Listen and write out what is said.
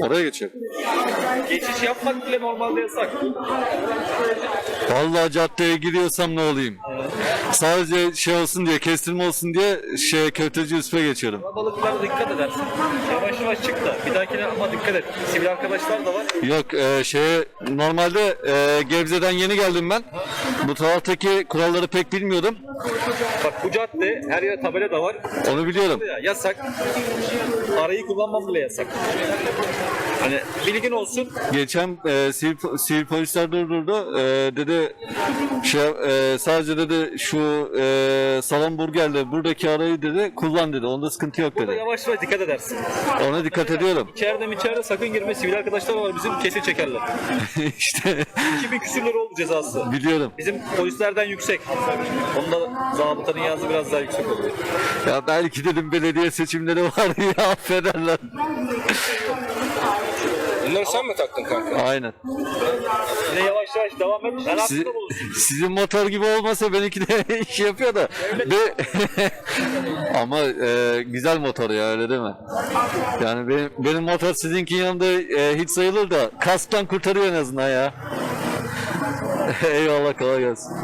Oraya geçelim. Geçiş yapmak bile normalde yasak. Vallahi caddeye giriyorsam ne olayım? Sadece şey olsun diye, kestirme olsun diye şey köfteci üspe geçiyorum. Balıklara dikkat edersin. Yavaş yavaş çık da. Bir dahakine ama dikkat et. Sivil arkadaşlar da var. Yok e, şeye normalde e, Gebze'den yeni geldim ben. Bu taraftaki kuralları pek bilmiyordum. Bak bu cadde her yer tabela da var. Onu biliyorum. Ya, yasak. Arayı kullanmam bile yasak. Hani bilgin olsun. Geçen e, sivil, sivil polisler durdurdu. E, dedi şey e, sadece dedi şu e, salam burgerle buradaki arayı dedi kullan dedi. Onda sıkıntı yok Burada dedi. yavaş yavaş dikkat edersin. Ona dikkat ediyorum. İçeride mi içeride sakın girme. Sivil arkadaşlar var bizim kesin çekerler. işte 2000 küsür lira oldu cezası. biliyorum. Bizim polislerden yüksek. Onda zabıtanın yazı biraz daha yüksek oluyor. Ya belki dedim belediye seçimleri var ya affederler. Bunları sen mi taktın kanka? Aynen. Yine yavaş yavaş devam et. Ben Siz- aklımda sizin motor gibi olmasa benimki de iş yapıyor da. Ve ama e, güzel motor ya öyle değil mi? Yani benim, benim motor sizinkinin yanında e, hiç sayılır da kasktan kurtarıyor en azından ya. Eyvallah kolay gelsin.